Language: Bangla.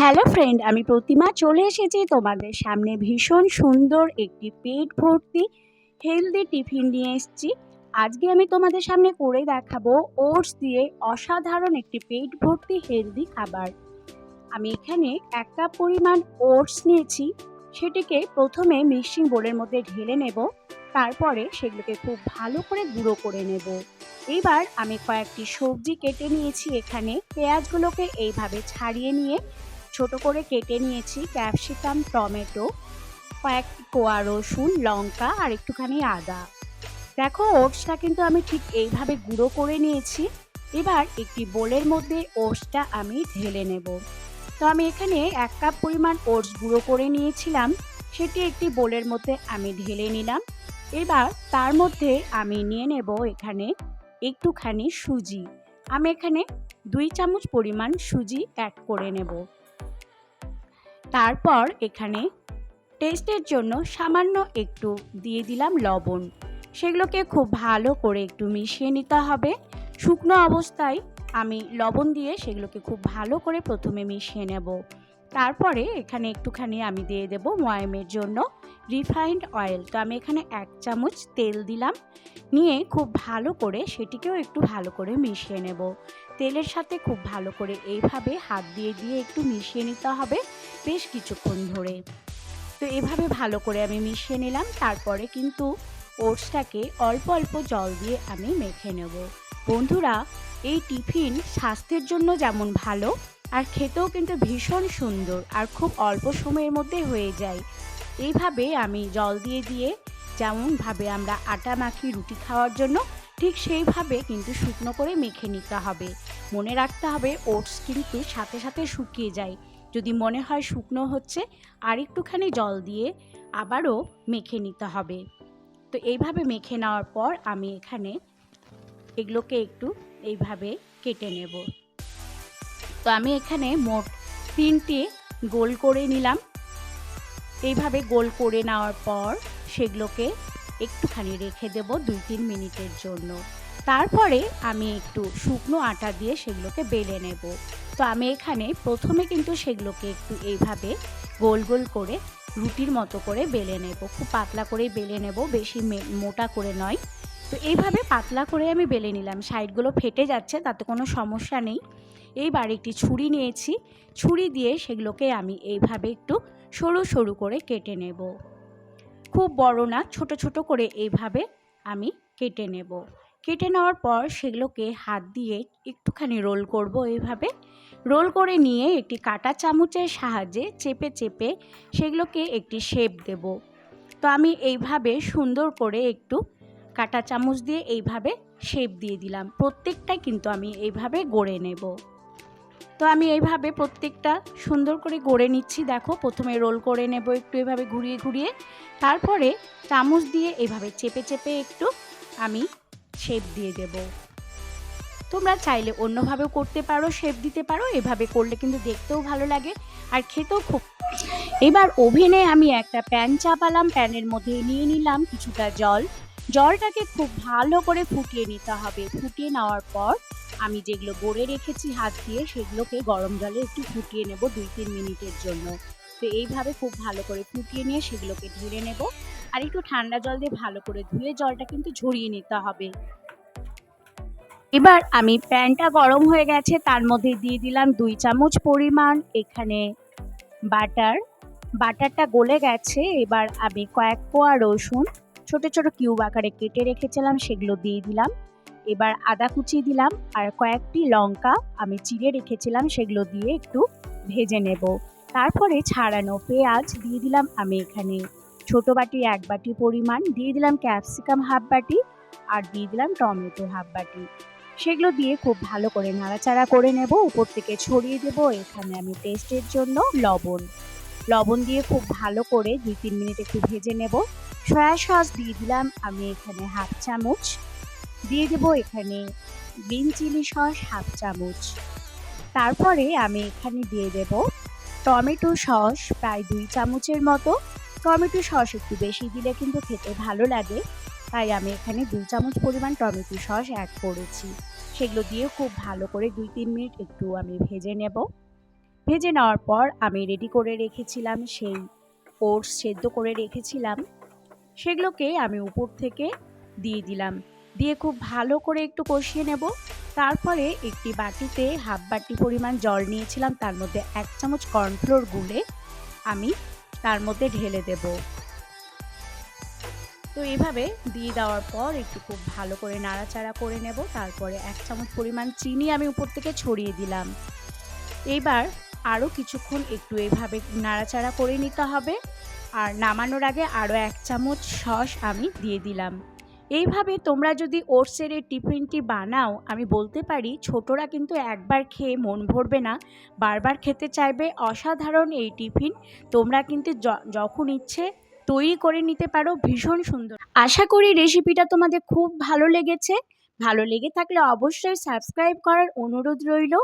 হ্যালো ফ্রেন্ড আমি প্রতিমা চলে এসেছি তোমাদের সামনে। ভীষণ সুন্দর একটি পেট ভর্তি হেলদি টিফিন নিয়ে এসেছি। আজকে আমি তোমাদের সামনে করে দেখাবো ওটস দিয়ে অসাধারণ একটি পেট ভর্তি হেলদি খাবার। আমি এখানে এক কাপ পরিমাণ ওটস নিয়েছি। সেটিকে প্রথমে মিক্সিং বোলের মধ্যে ঢেলে নেব। তারপরে সেগুলোকে খুব ভালো করে গুঁড়ো করে নেব। এবার আমি কয়েকটি সবজি কেটে নিয়েছি এখানে। পেঁয়াজগুলোকে এইভাবে ছাড়িয়ে নিয়ে ছোট করে কেটে নিয়েছি ক্যাপসিকাম, টমেটো, কয়েক কোয়া রসুন, লঙ্কা আর একটুখানি আদা। দেখো, ওটসটা কিন্তু আমি ঠিক এইভাবে গুঁড়ো করে নিয়েছি। এবার একটি বোলের মধ্যে ওটসটা আমি ঢেলে নেব। তো আমি এখানে এক কাপ পরিমাণ ওটস গুঁড়ো করে নিয়েছিলাম। সেটি একটি বোলের মধ্যে আমি ঢেলে নিলাম। এবার তার মধ্যে আমি নিয়ে নেব এখানে একটুখানি সুজি। আমি এখানে দুই চামচ পরিমাণ সুজি অ্যাড করে নেব। তারপর এখানে টেস্টের জন্য সামান্য একটু দিয়ে দিলাম লবণ। সেগুলোকে খুব ভালো করে একটু মিশিয়ে নিতে হবে। শুকনো অবস্থায় আমি লবণ দিয়ে সেগুলোকে খুব ভালো করে প্রথমে মিশিয়ে নেব। তারপরে এখানে একটুখানি আমি দিয়ে দেব ময়ামের জন্য। রিফাইন্ড অয়েল তো আমি এখানে এক চামচ তেল দিলাম। নিয়ে খুব ভালো করে সেটিকেও একটু ভালো করে মিশিয়ে নেব। তেলের সাথে খুব ভালো করে এইভাবে হাত দিয়ে দিয়ে একটু মিশিয়ে নিতে হবে বেশ কিছুক্ষণ ধরে। তো এভাবে ভালো করে আমি মিশিয়ে নিলাম। তারপরে কিন্তু ওটসটাকে অল্প অল্প জল দিয়ে আমি মেখে নেব। বন্ধুরা, এই টিফিন স্বাস্থ্যের জন্য যেমন ভালো, আর খেতেও কিন্তু ভীষণ সুন্দর আর খুব অল্প সময়ের মধ্যে হয়ে যায়। এইভাবে আমি জল দিয়ে দিয়ে যেমনভাবে আমরা আটা মাখি রুটি খাওয়ার জন্য, ঠিক সেইভাবে কিন্তু শুকনো করে মেখে নিতে হবে। মনে রাখতে হবে ওটস কিন্তু সাথে সাথে শুকিয়ে যায়। যদি মনে হয় শুকনো হচ্ছে, আর একটুখানি জল দিয়ে আবারও মেখে নিতে হবে। তো এইভাবে মেখে নেওয়ার পর আমি এখানে এগুলোকে একটু এইভাবে কেটে নেব। তো আমি এখানে মোট তিনটে গোল করে নিলাম। এইভাবে গোল করে নেওয়ার পর সেগুলোকে একটুখানি রেখে দেব দুই তিন মিনিটের জন্য। তারপরে আমি একটু শুকনো আটা দিয়ে সেগুলোকে বেলে নেব। তো আমি এখানে প্রথমে কিন্তু সেগুলোকে একটু এইভাবে গোল গোল করে রুটির মতো করে বেলে নেব। খুব পাতলা করে বেলে নেব, বেশি মোটা করে নয়। তো এইভাবে পাতলা করে আমি বেলে নিলাম। সাইডগুলো ফেটে যাচ্ছে, তাতে কোনো সমস্যা নেই। এইবার একটি ছুরি নিয়েছি। ছুরি দিয়ে সেগুলোকে আমি এইভাবে একটু সরু সরু করে কেটে নেব। খুব বড় না, ছোট ছোট করে এইভাবে আমি কেটে নেব। কেটে নেওয়ার পর সেগুলোকে হাত দিয়ে একটুখানি রোল করব এইভাবে। রোল করে নিয়ে একটি কাটা চামচের সাহায্যে চেপে চেপে সেগুলোকে একটি শেপ দেব। তো আমি এইভাবে সুন্দর করে একটু কাটা চামচ দিয়ে এইভাবে শেপ দিয়ে দিলাম। প্রত্যেকটাই কিন্তু আমি এইভাবে গড়ে নেব। তো আমি এইভাবে প্রত্যেকটা সুন্দর করে গড়ে নিচ্ছি। দেখো, প্রথমে রোল করে নেব একটু এভাবে ঘুরিয়ে ঘুরিয়ে। তারপরে চামচ দিয়ে এভাবে চেপে চেপে একটু আমি শেপ দিয়ে দেব। তোমরা চাইলে অন্যভাবেও করতে পারো শেপ দিতে পারো, এভাবে করলে কিন্তু দেখতেও ভালো লাগে আর খেতেও খুব এবার ওভেনে আমি একটা প্যান চাপালাম, প্যানের মধ্যে নিয়ে নিলাম কিছুটা জল। জলটাকে খুব ভালো করে ফুটিয়ে নিতে হবে। ফুটিয়ে নেওয়ার পর আমি যেগুলো গড়ে রেখেছি হাত দিয়ে, সেগুলোকে গরম জলে একটু ফুটিয়ে নেব দুই তিন মিনিটের জন্য। তো এইভাবে খুব ভালো করে ফুটিয়ে নিয়ে সেগুলোকে ধুয়ে নেব। আর একটু ঠান্ডা জল দিয়ে ভালো করে ধুয়ে জলটা কিন্তু ঝরিয়ে নিতে হবে। এবার আমি প্যানটা গরম হয়ে গেছে, তার মধ্যে দিয়ে দিলাম দুই চামচ পরিমাণ এখানে বাটার। বাটারটা গলে গেছে, এবার আমি কয়েক কোয়া রসুন, ছোট ছোট কিউব আকারে কেটে রেখেছিলাম, সেগুলো দিয়ে দিলাম। এবার আদা কুচি দিলাম আর কয়েকটি লঙ্কা আমি চিড়ে রেখেছিলাম, সেগুলো দিয়ে একটু ভেজে নেব। তারপরে ছাড়ানো পেঁয়াজ দিয়ে দিলাম আমি এখানে। ছোট বাটি এক বাটি পরিমাণ, দিয়ে দিলাম ক্যাপসিকাম হাফ বাটি আর দিয়ে দিলাম টমেটো হাফ বাটি। সেগুলো দিয়ে খুব ভালো করে নাড়াচাড়া করে নেব, উপর থেকে ছড়িয়ে দেব। এখানে আমি টেস্টের জন্য লবণ। লবণ দিয়ে খুব ভালো করে দুই তিন মিনিট একটু ভেজে নেব। সয়া সস দিয়ে দিলাম আমি এখানে হাফ চামচ। দিয়ে দেব এখানে গ্রিন চিলি সস হাফ চামচ। তারপরে আমি এখানে দিয়ে দেব টমেটো সস প্রায় দুই চামচের মতো। টমেটো সস একটু বেশি দিলে কিন্তু খেতে ভালো লাগে। তাই আমি এখানে দুই চামচ পরিমাণ টমেটো সস অ্যাড করেছি। সেগুলো দিয়ে খুব ভালো করে দুই তিন মিনিট একটু আমি ভেজে নেব। ভেজে নেওয়ার পর আমি রেডি করে রেখেছিলাম সেই ওটস সেদ্ধ করে রেখেছিলাম। সেগুলোকে আমি উপর থেকে দিয়ে দিলাম। দিয়ে খুব ভালো করে একটু কষিয়ে নেব। তারপরে একটি বাটিতে হাফ বাটি পরিমাণ জল নিয়েছিলাম, তার মধ্যে এক চামচ কর্নফ্লোর গুলে আমি তার মধ্যে ঢেলে দেব। তো এইভাবে দিয়ে দেওয়ার পর একটু খুব ভালো করে নাড়াচাড়া করে নেব, তারপরে এক চামচ পরিমাণ চিনি আমি উপর থেকে ছড়িয়ে দিলাম। এইবার আরও কিছুক্ষণ একটু এইভাবে নাড়াচাড়া করে নিতে হবে। আর নামানোর আগে আরও এক চামচ সস আমি দিয়ে দিলাম। এইভাবে তোমরা যদি ওটসের এই টিফিনটি বানাও, আমি বলতে পারি ছোটরা কিন্তু একবার খেয়ে মন ভরবে না। বারবার খেতে চাইবে অসাধারণ এই টিফিন। তোমরা কিন্তু যখন ইচ্ছে তৈরি করে নিতে পারো, ভীষণ সুন্দর। আশা করি রেসিপিটা তোমাদের খুব ভালো লেগেছে। ভালো লেগে থাকলে অবশ্যই সাবস্ক্রাইব করার অনুরোধ রইল।